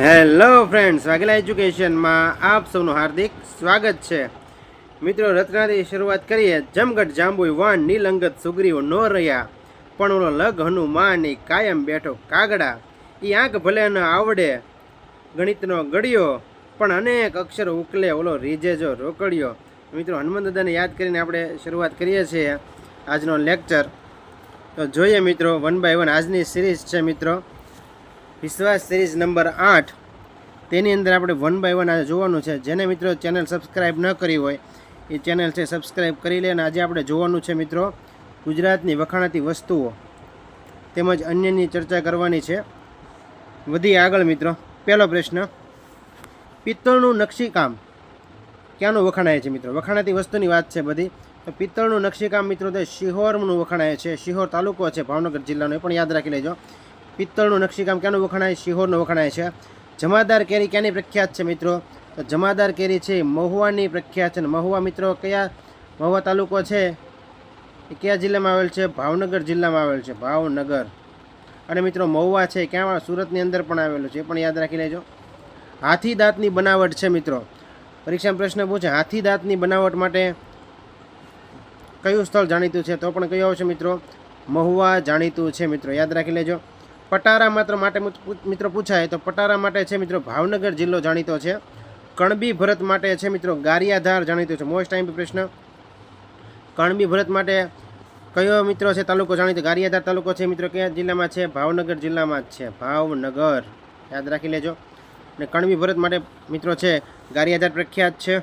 Hello friends, Vaghela એજ્યુકેશનમાં આપ સૌનું હાર્દિક સ્વાગત છે. મિત્રો, રત્નાથી શરૂઆત કરીએ. જમગઢ જાંબુઈ વાન, નીલંગત સુગ્રીવો નો રહ્યા. પણ ઓલો લગ હનુમાની કાયમ બેઠો કાગડા. એ આંખ ભલે ન આવડે ગણિતનો ગળ્યો, પણ અનેક અક્ષરો ઉકલે ઓલો રીજેજો રોકડ્યો. મિત્રો, હનુમાન દાદાને યાદ કરીને આપણે શરૂઆત કરીએ છીએ આજનો લેક્ચર. તો જોઈએ મિત્રો, વન બાય વન આજની સિરીઝ છે મિત્રો. વિશ્વાસ સિરીઝ નંબર આઠ. તેની અંદર આપણે વન બાય વન આજે જોવાનું છે. જેને મિત્રો ચેનલ સબસ્ક્રાઈબ ન કરી હોય, એ ચેનલ છે સબસ્ક્રાઈબ કરી લે અને આજે આપણે જોવાનું છે મિત્રો ગુજરાતની વખાણાતી વસ્તુઓ. તેમજ અન્યની ચર્ચા કરવાની છે. વધી આગળ મિત્રો. પહેલો પ્રશ્ન, પિત્તળનું નકશીકામ ક્યાંનું વખાણાય છે મિત્રો? વખાણાતી વસ્તુની વાત છે બધી. તો પિત્તળનું નકશીકામ મિત્રો તે શિહોરનું વખાણાય છે. શિહોર તાલુકો છે ભાવનગર જિલ્લાનો, એ પણ યાદ રાખી લેજો. પિત્તળનું નકશીકામ ક્યાંનું વખણાય? શિહોરનું વખણાય છે. જમાદાર કેરી ક્યાંની પ્રખ્યાત છે મિત્રો? તો જમાદાર કેરી છે મહુવાની પ્રખ્યાત છે. મહુવા મિત્રો કયા મહુવા તાલુકો છે? એ કયા જિલ્લામાં આવેલ છે? ભાવનગર જિલ્લામાં આવેલ છે. ભાવનગર. અને મિત્રો મહુવા છે ક્યાં સુરતની અંદર પણ આવેલું છે. એ પણ યાદ રાખી લેજો. હાથી દાંતની બનાવટ છે મિત્રો. પરીક્ષામાં પ્રશ્ન પૂછે, હાથી દાંતની બનાવટ માટે કયું સ્થળ જાણીતું છે? તો પણ કયું આવશે મિત્રો? મહુવા જાણીતું છે મિત્રો. યાદ રાખી લેજો. પટારા માત્ર માટે મિત્રો પૂછાય તો પટારા માટે છે મિત્રો ભાવનગર જિલ્લો જાણીતો છે. કણબી ભરત માટે છે મિત્રો ગારિયાધાર જાણીતો છે. મોસ્ટ ટાઈમ પ્રશ્ન. કણબી ભરત માટે કયો મિત્રો છે તાલુકો જાણીતો? ગારિયાધાર તાલુકો છે મિત્રો કયા જિલ્લામાં છે? ભાવનગર જિલ્લામાં જ છે. ભાવનગર. યાદ રાખી લેજો. અને કણબી ભરત માટે મિત્રો છે ગારિયાધાર પ્રખ્યાત છે.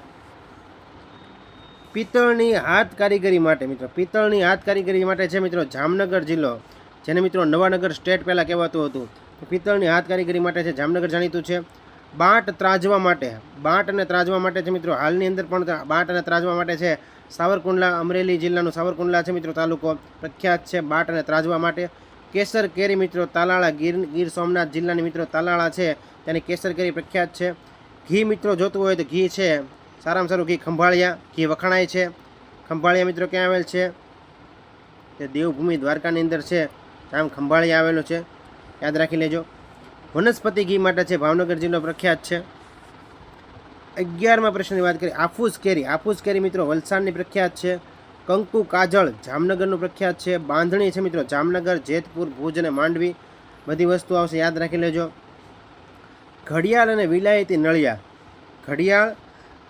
પિત્તળની હાથ કારીગરી માટે મિત્રો, પિત્તળની હાથ કારીગરી માટે છે મિત્રો જામનગર જિલ્લો. જેને મિત્રો નવાનગર સ્ટેટ પહેલાં કહેવાતું હતું. પિત્તળની હાથ કારીગરી માટે છે જામનગર જાણીતું છે. બાટ ત્રાજવા માટે, બાટ અને ત્રાજવા માટે છે મિત્રો, હાલની અંદર પણ બાટ અને ત્રાજવા માટે છે. સાવરકુંડલા, અમરેલી જિલ્લાનું સાવરકુંડલા છે મિત્રો તાલુકો. પ્રખ્યાત છે બાટ અને ત્રાજવા માટે. કેસર કેરી મિત્રો તાલાળા ગીર ગીર સોમનાથ જિલ્લાની મિત્રો તાલાળા છે. તેની કેસર કેરી પ્રખ્યાત છે. ઘી મિત્રો જોતું હોય તો ઘી છે. સારામાં સારું ઘી ખંભાળિયા, ઘી વખણાય છે. ખંભાળિયા મિત્રો ક્યાં આવેલ છે? તે દેવભૂમિ દ્વારકાની અંદર છે. આમ ખંભાળી આવેલો છે. યાદ રાખી લેજો. વનસ્પતિ ઘી માટે છે ભાવનગર જિલ્લો પ્રખ્યાત છે. અગિયારમાં પ્રશ્નની વાત કરીએ. આફૂસ કેરી. આફૂસ કેરી મિત્રો વલસાડની પ્રખ્યાત છે. કંકુ કાજળ જામનગરનું પ્રખ્યાત છે. બાંધણી છે મિત્રો જામનગર, જેતપુર, ભુજ અને માંડવી. બધી વસ્તુ આવશે. યાદ રાખી લેજો. ઘડિયાળ અને વિલાયતી નળિયા. ઘડિયાળ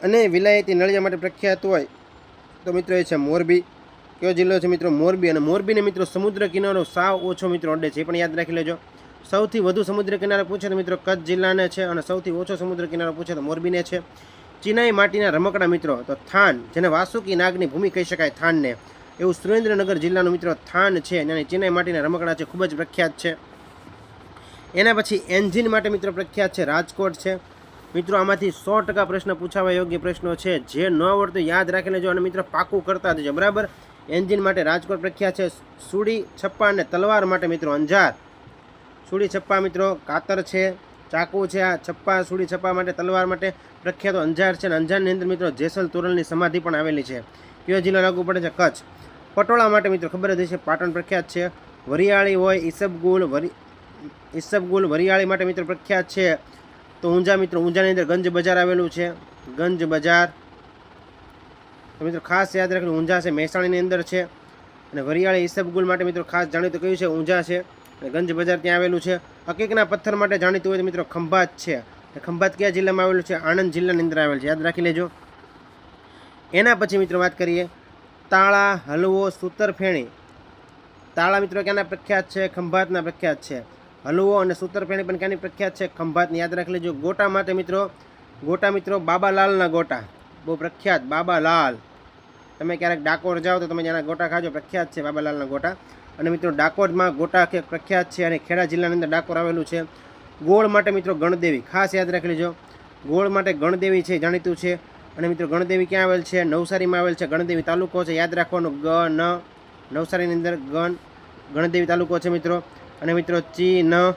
અને વિલાયતી નળિયા માટે પ્રખ્યાત હોય તો મિત્રો એ છે મોરબી. કયો જિલ્લો છે મિત્રો? મોરબી. અને મોરબીને મિત્રો સમુદ્ર કિનારો સાવ ઓછો મિત્રો અડે છે. એ પણ યાદ રાખી લેજો. સૌથી વધુ સમુદ્ર કિનારે પૂછે તો મિત્રો કચ્છ જિલ્લાને છે અને સૌથી ઓછો સમુદ્ર કિનારો પૂછે તો મોરબીને છે. ચિનાઈ માટીના રમકડા મિત્રો, તો થાન, જેને વાસુકી નાગની ભૂમિ કહી શકાય થાનને. એવું સુરેન્દ્રનગર જિલ્લાનું મિત્રો થાન છે. અને ચિનાઈ માટીના રમકડા છે. ખૂબ જ પ્રખ્યાત છે. એના પછી એન્જિન માટે મિત્રો પ્રખ્યાત છે રાજકોટ છે. મિત્રો આમાંથી સો ટકા પ્રશ્ન પૂછાવા યોગ્ય પ્રશ્નો છે. જે ન આવડતું યાદ રાખી લેજો અને મિત્રો પાકું કરતા જજો. બરાબર? એન્જિન માટે રાજકોટ પ્રખ્યાત છે સુડી છપ્પા અને તલવાર માટે મિત્રો અંજાર. સુડી છપ્પા મિત્રો કાતર છે, ચાકુ છે આ છપ્પા, સુડી છપ્પા માટે, તલવાર માટે પ્રખ્યાત અંજાર છે અને અંજારની અંદર મિત્રો જેસલ તોરલની સમાધિ પણ આવેલી છે. કયો જિલ્લો લાગુ પડે છે? કચ્છ. પટોળા માટે મિત્રો ખબર જ છે પાટણ પ્રખ્યાત છે. વરિયાળી હોય ઈસબગુલ વરી, ઈસબગુલ વરિયાળી માટે મિત્રો પ્રખ્યાત છે. તો ઊંઝા મિત્રો, ઊંઝાની અંદર ગંજ બજાર આવેલું છે. ગંજ બજાર. તો મિત્રો ખાસ યાદ રાખજો, ઊંઝા છે, મહેસાણીની અંદર છે. અને વરિયાળી ઈસબગુલ માટે મિત્રો ખાસ જાણીતું કયું છે? ઊંઝા છે. અને ગંજ બજાર ત્યાં આવેલું છે. હકીકના પથ્થર માટે જાણીતું હોય તો મિત્રો ખંભાત છે. ખંભાત કયા જિલ્લામાં આવેલું છે? આણંદ જિલ્લાની અંદર આવેલું છે. યાદ રાખી લેજો. એના પછી મિત્રો વાત કરીએ. તાળા, હલવો, સૂતરફેણી. તાળા મિત્રો ક્યાંના પ્રખ્યાત છે? ખંભાતના પ્રખ્યાત છે. હલવો અને સૂતરફેણી પણ ક્યાંની પ્રખ્યાત છે? ખંભાતની. યાદ રાખી લેજો. ગોટા માટે મિત્રો, ગોટા મિત્રો બાબાલાલના ગોટા. બહુ પ્રખ્યાત બાબાલાલ. તમે ક્યારેક ડાકોર જાઓ તો તમે ત્યાંના ગોટા ખાજો, પ્રખ્યાત છે બાબાલાલના ગોટા. અને મિત્રો, ડાકોરમાં ગોટા કે પ્રખ્યાત છે અને ખેડા જિલ્લાની અંદર ડાકોર આવેલું છે. ગોળ માટે મિત્રો ગણદેવી, ખાસ યાદ રાખી લેજો. ગોળ માટે ગણદેવી છે, જાણીતું છે. અને મિત્રો, ગણદેવી ક્યાં આવેલ છે? નવસારીમાં આવેલ છે, ગણદેવી તાલુકો છે. યાદ રાખવાનું, ગ, ન, નવસારીની અંદર ગણ, ગણદેવી તાલુકો છે મિત્રો. અને મિત્રો, ચી, ન,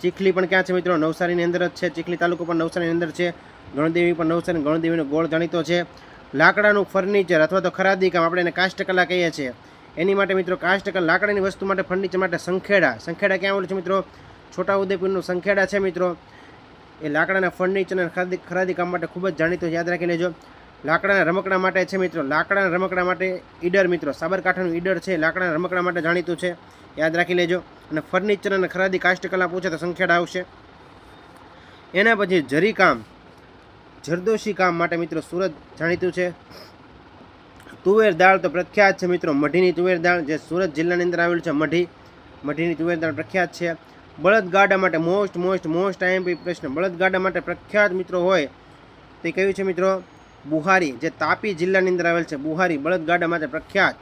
ચીખલી પણ ક્યાં છે મિત્રો? નવસારીની અંદર જ છે. ચીખલી તાલુકો પણ નવસારીની અંદર છે. ગણદેવી પણ નવસારી, ગણદેવીનો ગોળ જાણીતો છે. લાકડાનું ફર્નિચર અથવા તો ખરાદી કામ આપણે એને કાષ્ટકલા કહીએ છીએ. એની માટે મિત્રો કાષ્ટકલા લાકડાની વસ્તુ માટે ફર્નિચર માટે સંખેડા. સંખેડા ક્યાં આવેલું છે મિત્રો? છોટાઉદેપુરનું સંખેડા છે મિત્રો. એ લાકડાના ફર્નિચર અને ખરાદી ખરાદી કામ માટે ખૂબ જ જાણીતો યાદ રાખી લેજો. લાકડાના રમકડા માટે છે મિત્રો. લાકડાના રમકડા માટે ઈડર મિત્રો. સાબરકાંઠાનું ઈડર છે. લાકડાના રમકડા માટે જાણીતું છે. યાદ રાખી લેજો. અને ફર્નિચર અને ખરાદી કાષ્ટકલા પૂછે તો સંખ્યાડા આવશે. એના પછી જરી કામ જરદોશી કામ માટે મિત્રો સુરત જાણીતું છે. તુવેર દાળ તો પ્રખ્યાત છે મિત્રો, મઢીની તુવેર દાળ, જે સુરત જિલ્લાની અંદર આવેલું છે મઢી. મઢીની તુવેર દાળ પ્રખ્યાત છે. બળદગાડા માટે મોસ્ટ મોસ્ટ મોસ્ટ આઈએમપી પ્રશ્ન. બળદગાડા માટે પ્રખ્યાત મિત્રો હોય તે કયું છે મિત્રો? બુહારી, જે તાપી જિલ્લાની અંદર આવેલ છે બુહારી, બળદગાડા માટે પ્રખ્યાત.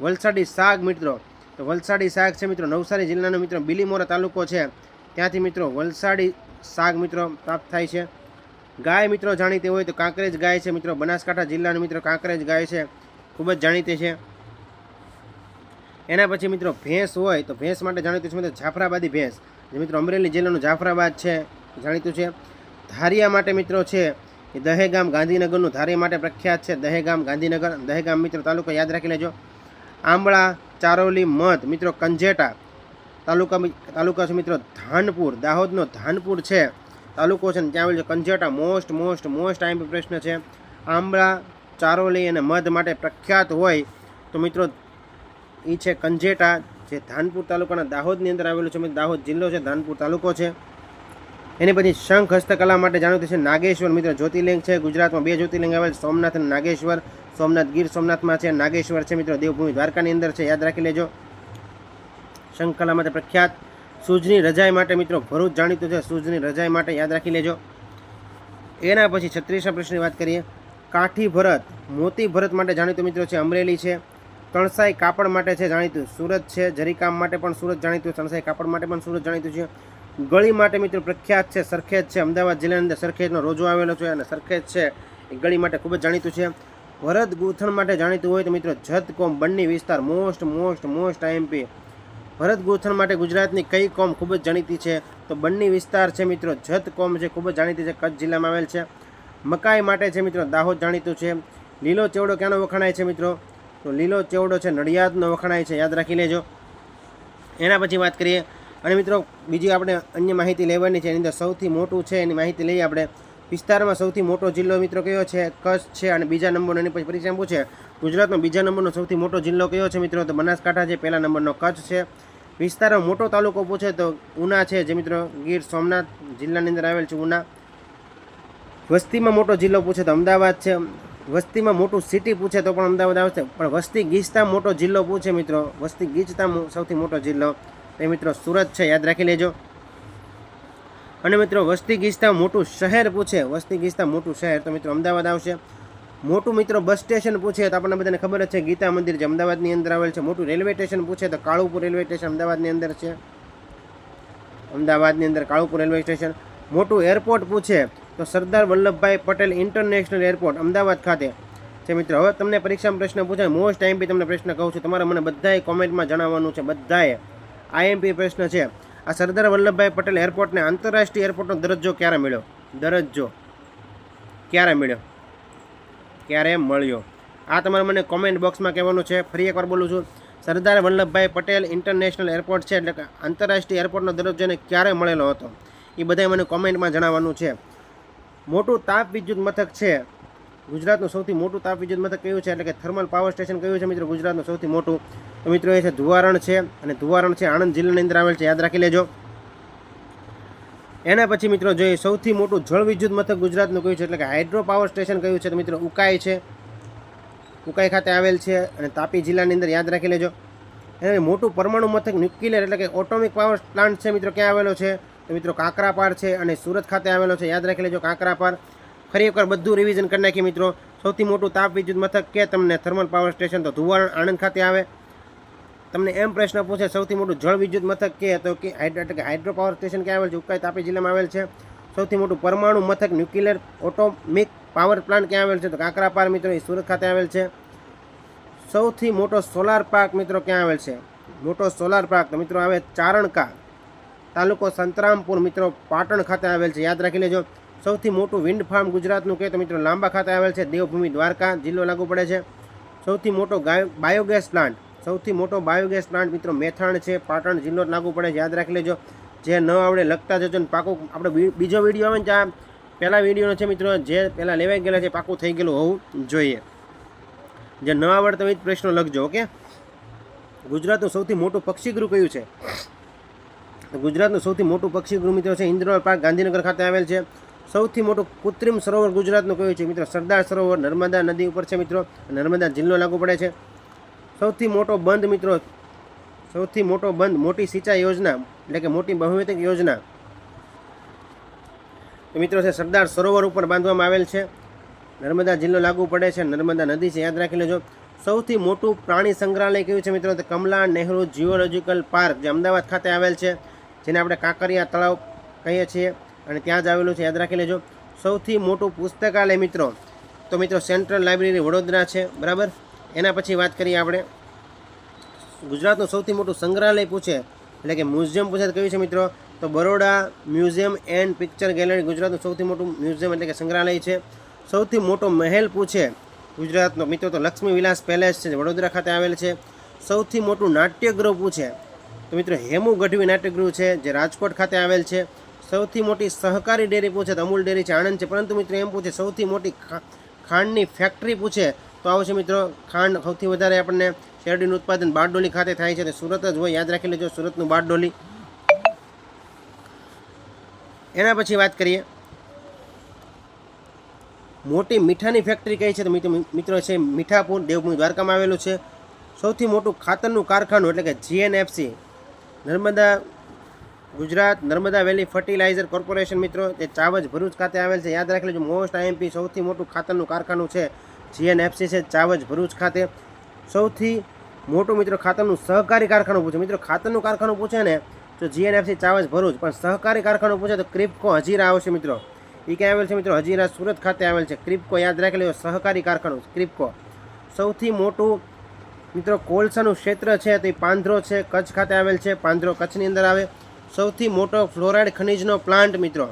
વલસાડી શાક મિત્રો, તો વલસાડી શાક છે મિત્રો, નવસારી જિલ્લાનો મિત્રો, બિલીમોરા તાલુકો છે. ત્યાંથી મિત્રો વલસાડી શાક મિત્રો પ્રાપ્ત થાય છે. ગાય મિત્રો જાણીતી હોય તો કાંકરેજ ગાય છે મિત્રો. બનાસકાંઠા જિલ્લાની મિત્રો કાંકરેજ ગાય છે. ખૂબ જ જાણીતી છે. એના પછી મિત્રો ભેંસ હોય તો ભેંસ માટે જાણીતું છે મિત્રો જાફરાબાદી ભેંસ. જે મિત્રો અમરેલી જિલ્લાનું જાફરાબાદ છે, જાણીતું છે. ધારિયા માટે મિત્રો છે એ દહેગામ ગાંધીનગરનું. ધારી માટે પ્રખ્યાત છે દહેગામ ગાંધીનગર. દહેગામ મિત્રો તાલુકો યાદ રાખી લેજો. આંબળા, ચારોલી, મધ મિત્રો કંજેટા તાલુકા તાલુકા છે મિત્રો ધાનપુર. દાહોદનો ધાનપુર છે. તાલુકો છે ને ત્યાં આવેલું છે કંજેટા. મોસ્ટ મોસ્ટ મોસ્ટ આઈમ્પી પ્રશ્ન છે. આંબળા, ચારોલી અને મધ માટે પ્રખ્યાત હોય તો મિત્રો એ છે કંજેટા, જે ધાનપુર તાલુકાના દાહોદની અંદર આવેલું છે. દાહોદ જિલ્લો છે, ધાનપુર તાલુકો છે. એની પછી શંખ હસ્તકલા માટે જાણીતું છે નાગેશ્વર. મિત્ર જ્યોતિર્લિંગ છે, ગુજરાતમાં બે જ્યોતિર્લિંગ આવેલ સોમનાથ અને નાગેશ્વર. સોમનાથ ગીર સોમનાથમાં છે, નાગેશ્વર છે. મિત્રો દેવભૂમિ દ્વારકાની અંદર છે. યાદ રાખી લેજો. શંખકલા માટે પ્રખ્યાત સૂજની રજાઈ માટે મિત્રો ભરૂચ જાણીતું છે, સૂજની રજાઈ માટે યાદ રાખી લેજો. એના પછી છત્રીસા પ્રશ્નની વાત કરીએ. કાઠી ભરત, મોતી ભરત માટે જાણીતું મિત્રો છે, અમરેલી છે. તણસાઈ કાપડ માટે છે, જાણીતું સુરત છે. જરીકામ માટે પણ સુરત જાણીતું, તણસાઈ કાપડ માટે પણ સુરત જાણીતું છે. ગળી માટે મિત્રો પ્રખ્યાત છે, સરખેજ છે, અમદાવાદ જિલ્લાની અંદર સરખેજનો રોજો આવેલો છે અને સરખેજ છે, એ ગળી માટે ખૂબ જ જાણીતું છે. ભરત ગૂંથણ માટે જાણીતું હોય તો મિત્રો જત કોમ બંને વિસ્તાર, મોસ્ટ મોસ્ટ મોસ્ટ આઈએમપી ભરત ગૂંથણ માટે ગુજરાતની કઈ કોમ ખૂબ જ જાણીતી છે? તો બન્ની વિસ્તાર છે મિત્રો, જત કોમ છે ખૂબ જ જાણીતી છે, કચ્છ જિલ્લામાં આવેલ છે. મકાઈ માટે છે મિત્રો, દાહોદ જાણીતું છે. લીલો ચેવડો ક્યાંનો વખણાય છે મિત્રો? તો લીલો ચેવડો છે નડિયાદનો વખણાય છે, યાદ રાખી લેજો. એના પછી વાત કરીએ. અને મિત્રો, બીજી આપણે અન્ય માહિતી લેવાની છે, એની અંદર સૌથી મોટું છે, એની માહિતી લઈએ આપણે. વિસ્તારમાં સૌથી મોટો જિલ્લો મિત્રો કયો છે? કચ્છ છે અને બીજા નંબરનો એની પછી પરીક્ષા પૂછે ગુજરાતનો બીજા નંબરનો સૌથી મોટો જિલ્લો કયો છે મિત્રો? તો બનાસકાંઠા છે, પહેલા નંબરનો કચ્છ છે. વિસ્તારમાં મોટો તાલુકો પૂછે તો ઉના છે જે મિત્રો ગીર સોમનાથ જિલ્લાની અંદર આવેલ છે ઉના. વસ્તીમાં મોટો જિલ્લો પૂછે તો અમદાવાદ છે. વસ્તીમાં મોટું સિટી પૂછે તો પણ અમદાવાદ આવશે પણ વસ્તી ગીચતા મોટો જિલ્લો પૂછે મિત્રો. વસ્તી ગીચતા સૌથી મોટો જિલ્લો એ મિત્રો સુરત છે. યાદ રાખી લેજો. અને મિત્રો, વસ્તી ગીચતા મોટું શહેર પૂછે. વસ્તી ગીચતા મોટું શહેર તો મિત્રો અમદાવાદ આવશે. મોટું મિત્રો બસ સ્ટેશન પૂછે તો આપણને બધાને ખબર જ છે, ગીતા મંદિર જે અમદાવાદની અંદર આવેલ છે. મોટું રેલવે સ્ટેશન પૂછે તો કાળુપુર રેલવે સ્ટેશન અમદાવાદની અંદર છે. અમદાવાદની અંદર કાળુપુર રેલવે સ્ટેશન. મોટું એરપોર્ટ પૂછે તો સરદાર વલ્લભભાઈ પટેલ ઇન્ટરનેશનલ એરપોર્ટ અમદાવાદ ખાતે. છે મિત્રો, હવે તમને પરીક્ષામાં પ્રશ્ન પૂછાય. મોસ્ટ આઈએમપી તમને પ્રશ્ન કહું છું. તમારે મને બધાએ કોમેન્ટમાં જણાવવાનું છે. બધાએ આઈએમપી પ્રશ્ન છે. આ સરદાર વલ્લભભાઈ પટેલ એરપોર્ટને આંતરરાષ્ટ્રીય એરપોર્ટનો દરજ્જો ક્યારે મળ્યો? દરજ્જો ક્યારે મળ્યો? ક્યારે મળ્યો? આ તમારે મને કોમેન્ટ બોક્સમાં કહેવાનું છે. ફરી એકવાર બોલું છું. સરદાર વલ્લભભાઈ પટેલ ઇન્ટરનેશનલ એરપોર્ટ છે, એટલે કે આંતરરાષ્ટ્રીય એરપોર્ટનો દરજ્જો એને ક્યારે મળેલો હતો? એ બધાએ મને કોમેન્ટમાં જણાવવાનું છે. મોટું તાપ વિદ્યુત મથક છે. ગુજરાતનું સૌથી મોટું તાપ વિદ્યુત મથક કયું છે? એટલે કે થર્મલ પાવર સ્ટેશન કયું છે મિત્રો? ગુજરાતનું સૌથી મોટું. તો મિત્રો, એ છે ધુવારણ છે અને ધુવારણ છે આણંદ જિલ્લાની અંદર આવેલ છે. યાદ રાખી લેજો. એના પછી મિત્રો જોઈએ સૌથી મોટું જળ વિદ્યુત મથક ગુજરાતનું કયું છે? એટલે કે હાઇડ્રો પાવર સ્ટેશન કયું છે? તો મિત્રો, ઉકાઈ છે. ઉકાઈ ખાતે આવેલ છે અને તાપી જિલ્લાની અંદર યાદ રાખી લેજો. એને મોટું પરમાણુ મથક ન્યુક્લિયર એટલે કે ઓટોમિક પાવર પ્લાન્ટ છે મિત્રો, ક્યાં આવેલો છે? તો મિત્રો, કાંકરાપાર છે અને સુરત ખાતે આવેલો છે. યાદ રાખી લેજો, કાંકરાપાર. ફરી એકવાર બધું રિવિઝન કરી નાખીએ મિત્રો. સૌથી મોટું તાપ વિદ્યુત મથક કે તમને થર્મલ પાવર સ્ટેશન તો ધુવાણ આણંદ ખાતે આવે. તમને એમ પ્રશ્ન પૂછે, સૌથી મોટું જળ વિદ્યુત મથક કે તો કે હાઇડ્રો હાઇડ્રો પાવર સ્ટેશન ક્યાં આવેલ છે? ઉકાઈ તાપી જિલ્લામાં આવેલ છે. સૌથી મોટું પરમાણુ મથક ન્યુક્લિયર ઓટોમિક પાવર પ્લાન્ટ ક્યાં આવેલ છે? તો કાંકરાપાર મિત્રો, એ સુરત ખાતે આવેલ છે. સૌથી મોટો સોલાર પાર્ક મિત્રો ક્યાં આવેલ છે? મોટો સોલાર પાર્ક તો મિત્રો આવે ચારણકા. તાલુકો સંતરામપુર મિત્રો, પાટણ ખાતે આવેલ છે. યાદ રાખી લેજો. સૌથી મોટું વિન્ડ ફાર્મ ગુજરાતનું કહે તો મિત્રો લાંબા ખાતે આવેલ છે દેવભૂમિ દ્વારકા, જિલ્લો લાગુ પડે છે. સૌથી મોટો બાયોગેસ પ્લાન્ટ, સૌથી મોટો બાયોગેસ પ્લાન્ટ મિત્રો મેથાણ છે, પાટણ જિલ્લો લાગુ પડે યાદ રાખી લેજો. જે ન આવડે લખતા જજો ને પાકું આપણે બીજો વીડિયો આવે ને ત્યાં પહેલાં વિડીયોનો છે મિત્રો, જે પહેલાં લેવાઈ ગયેલા છે પાકું થઈ ગયેલું હોવું જોઈએ. જે ન આવડતા હોય પ્રશ્નો લખજો, ઓકે? ગુજરાતનું સૌથી મોટું પક્ષીગૃહ કયું છે? ગુજરાતનું સૌથી મોટું પક્ષીગૃહ મિત્રો છે ઇન્દ્રોલ પાર્ક ગાંધીનગર ખાતે આવેલ છે. સૌથી મોટું કૃત્રિમ સરોવર ગુજરાતનું કયું છે. મિત્રો, સરદાર સરોવર, નર્મદા નદી ઉપર છે મિત્રો. નર્મદા જિલ્લો લાગુ પડે છે. સૌથી મોટો બંધ મિત્રો, સૌથી મોટો બંધ મોટી સિંચાઈ યોજના, એટલે કે મોટી બહુવિધ યોજના મિત્રો છે સરદાર સરોવર ઉપર બાંધવામાં આવેલ છે. નર્મદા જિલ્લો લાગુ પડે છે. નર્મદા નદી છે, યાદ રાખી લેજો. સૌથી મોટું પ્રાણી સંગ્રહાલય કયું છે મિત્રો? કમલા નહેરુ જીઓલોજીકલ પાર્ક, જે અમદાવાદ ખાતે આવેલ છે. જેને આપણે કાંકરિયા તળાવ કહીએ છીએ. અને ત્યાં જ આવેલું છે. યાદ રાખી લેજો. સૌથી મોટું પુસ્તકાલય મિત્રો, તો મિત્રો સેન્ટ્રલ લાઇબ્રેરી વડોદરા છે. બરાબર? એના પછી વાત કરીએ આપણે. ગુજરાતનું સૌથી મોટું સંગ્રહાલય પૂછે, એટલે કે મ્યુઝિયમ પૂછે કયું છે મિત્રો? તો Baroda museum and picture gallery ગુજરાતનું સૌથી મોટું મ્યુઝિયમ એટલે કે સંગ્રહાલય છે. સૌથી મોટો મહેલ પૂછે ગુજરાતનો. મિત્રો તો લક્ષ્મી વિલાસ પેલેસ છે વડોદરા ખાતે આવેલ છે. સૌથી મોટું નાટ્યગૃહ પૂછે, તો મિત્રો હેમુ ગઢવી નાટ્યગૃહ છે, જે રાજકોટ ખાતે આવેલ છે. સૌથી મોટી સહકારી ડેરી પૂછે તો અમૂલ ડેરી છે, આણંદ છે. પરંતુ મિત્રો એમ પૂછે, સૌથી મોટી ખાંડની ફેક્ટરી પૂછે તો આવશે મિત્રો, ખાંડ સૌથી વધારે આપણને શેરડીનું ઉત્પાદન બારડોલી ખાતે થાય છે. તે સુરત જ હોય, યાદ રાખી લેજો, સુરતનું બારડોલી. એના પછી વાત કરીએ. મોટી મીઠાની ફેક્ટરી કઈ છે તો મિત્રો છે મીઠાપુર, દેવભૂમિ દ્વારકામાં આવેલું છે. સૌથી મોટું ખાતરનું કારખાનું એટલે કે GNFC Narmada Gujarat Narmada valley fertiliser corporation મિત્રો, તે ચાવજ ભરૂચ ખાતે આવેલ છે. યાદ રાખી લેજો મોસ્ટ આઈએમપી સૌથી મોટું ખાતરનું કારખાનું છે જીએનએફસી છે ચાવજ ભરૂચ ખાતે. સૌથી મોટું મિત્રો ખાતરનું સહકારી કારખાનું પૂછે. મિત્રો, ખાતરનું કારખાનું પૂછે ને તો જીએનએફસી ચાવજ ભરૂચ, પણ સહકારી કારખાનું પૂછે તો ક્રિપકો હજીરા આવશે મિત્રો. એ ક્યાં આવેલ છે મિત્રો? હજીરા સુરત ખાતે આવેલ છે. ક્રિપકો, યાદ રાખી લેજો સહકારી કારખાનું ક્રિપકો. સૌથી મોટું મિત્રો કોલસાનું ક્ષેત્ર છે, તે પાંધરો છે, કચ્છ ખાતે આવેલ છે પાંધરો કચ્છની અંદર આવે. સૌથી મોટો ફ્લોરાઇડ ખનિજનો પ્લાન્ટ મિત્રો.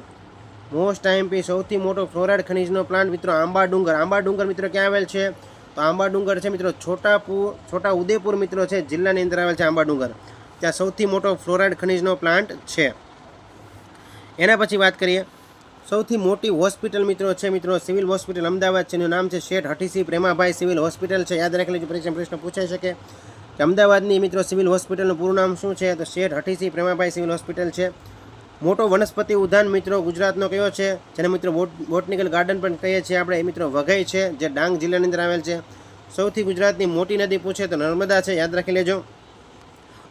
મોસ્ટ આઈએમપી સૌથી મોટો ફ્લોરાઇડ ખનિજનો પ્લાન્ટ મિત્રો આંબા ડુંગર આંબા ડુંગર મિત્રો ક્યાં આવેલ છે? તો આંબા ડુંગર છે મિત્રો છોટાપુર છોટા ઉદેપુર મિત્રો છે, જિલ્લાની અંદર આવેલ છે આંબા ડુંગર ત્યાં સૌથી મોટો ફ્લોરાઇડ ખનિજનો પ્લાન્ટ છે. એના પછી વાત કરીએ. સૌથી મોટી હોસ્પિટલ મિત્રો છે મિત્રો, સિવિલ હોસ્પિટલ, અમદાવાદ છે. એનું નામ છે શેઠ હઠીસી પ્રેમાભાઈ સિવિલ હોસ્પિટલ છે. યાદ રાખી લેજો પરીક્ષા પ્રશ્ન પૂછાઈ શકે. કે અમદાવાદની મિત્રો સિવિલ હોસ્પિટલનું પૂરું નામ શું છે? તો શેઠ હઠીસિંહ પ્રેમાભાઈ સિવિલ હોસ્પિટલ છે. મોટો વનસ્પતિ ઉદ્યાન મિત્રો ગુજરાતનો કયો છે? જેને મિત્રો બોટ, બોટનિકલ ગાર્ડન પણ કહીએ છીએ આપણે. એ મિત્રો વઘઈ છે, જે ડાંગ જિલ્લાની અંદર આવેલ છે. સૌથી ગુજરાતની મોટી નદી પૂછે તો નર્મદા છે. યાદ રાખી લેજો.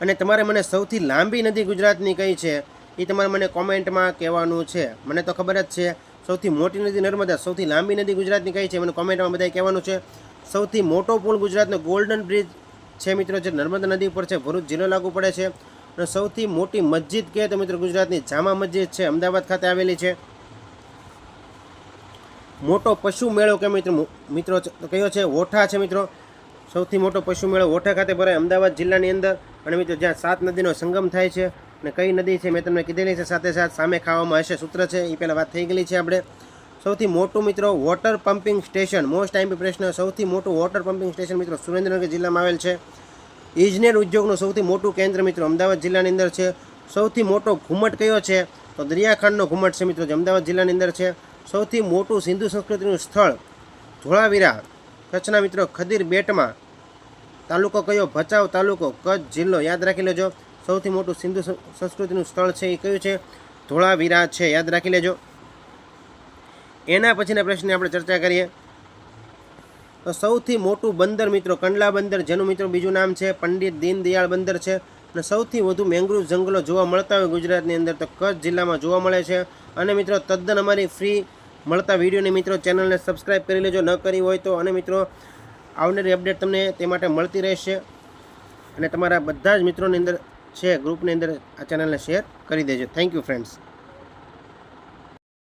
અને તમારે મને સૌથી લાંબી નદી ગુજરાતની કઈ છે? એ તમારે મને કોમેન્ટમાં કહેવાનું છે. મને તો ખબર જ છે. સૌથી મોટી નદી નર્મદા, સૌથી લાંબી નદી ગુજરાતની કઈ છે? મને કોમેન્ટમાં બધાએ કહેવાનું છે. સૌથી મોટો પુલ ગુજરાતનો ગોલ્ડન બ્રિજ છે મિત્રો, જે નર્મદા નદી ઉપર છે, ભરૂચ જિલ્લો લાગુ પડે છે. અને સૌથી મોટી મસ્જિદ કહે તો મિત્રો ગુજરાતની જામા મસ્જિદ છે, અમદાવાદ ખાતે આવેલી છે. મોટો પશુ મેળો કે મિત્રો મિત્રો કયો છે? ઓઠા છે મિત્રો. સૌથી મોટો પશુ મેળો ઓઠા ખાતે ભરાય અમદાવાદ જિલ્લાની અંદર. અને મિત્રો જ્યાં સાત નદીનો સંગમ થાય છે અને કઈ નદી છે મેં તમને કીધેલી છે સાથે સાથે સામે ખાવામાં હશે સૂત્ર છે એ પહેલાં વાત થઈ ગયેલી છે આપણે. સૌથી મોટું મિત્રો water pumping station most time પ્રશ્ન સૌથી મોટું વોટર પમ્પિંગ સ્ટેશન મિત્રો સુરેન્દ્રનગર જિલ્લામાં આવેલ છે. ઇજનેર ઉદ્યોગનું સૌથી મોટું કેન્દ્ર મિત્રો અમદાવાદ જિલ્લાની અંદર છે. સૌથી મોટો ઘુમટ કયો છે? તો દરિયાખાંડનો ઘુમટ છે મિત્રો જે અમદાવાદ જિલ્લાની અંદર છે. સૌથી મોટું સિંધુ સંસ્કૃતિનું સ્થળ ધોળાવીરા. કચ્છના મિત્રો ખદીર બેટમાં તાલુકો કયો? ભચાઉ તાલુકો, કચ્છ જિલ્લો. યાદ રાખી લેજો. સૌથી મોટું સિંધુ સંસ્કૃતિનું સ્થળ છે એ કયું છે? ધોળાવીરા છે. યાદ રાખી લેજો. એના પછીના પ્રશ્નની આપણે ચર્ચા કરીએ. તો સૌથી મોટું બંદર મિત્રો, કંડલા બંદર, જેનું મિત્રો બીજું નામ છે, પંડિત દીનદયાળ બંદર છે. અને સૌથી વધુ મેંગ્રુવ જંગલો જોવા મળતા હોય ગુજરાતની અંદર તો કચ્છ જિલ્લામાં જોવા મળે છે. અને મિત્રો, તદ્દન અમારી ફ્રી મળતા વિડીયોની મિત્રો, ચેનલને સબસ્ક્રાઈબ કરી લેજો. ન કરી હોય તો, અને મિત્રો, આવનારી અપડેટ તમને તે માટે મળતી રહેશે. અને તમારા બધા જ મિત્રોની અંદર છે, ગ્રુપની અંદર આ ચેનલને શેર કરી દેજો. Thank you, friends.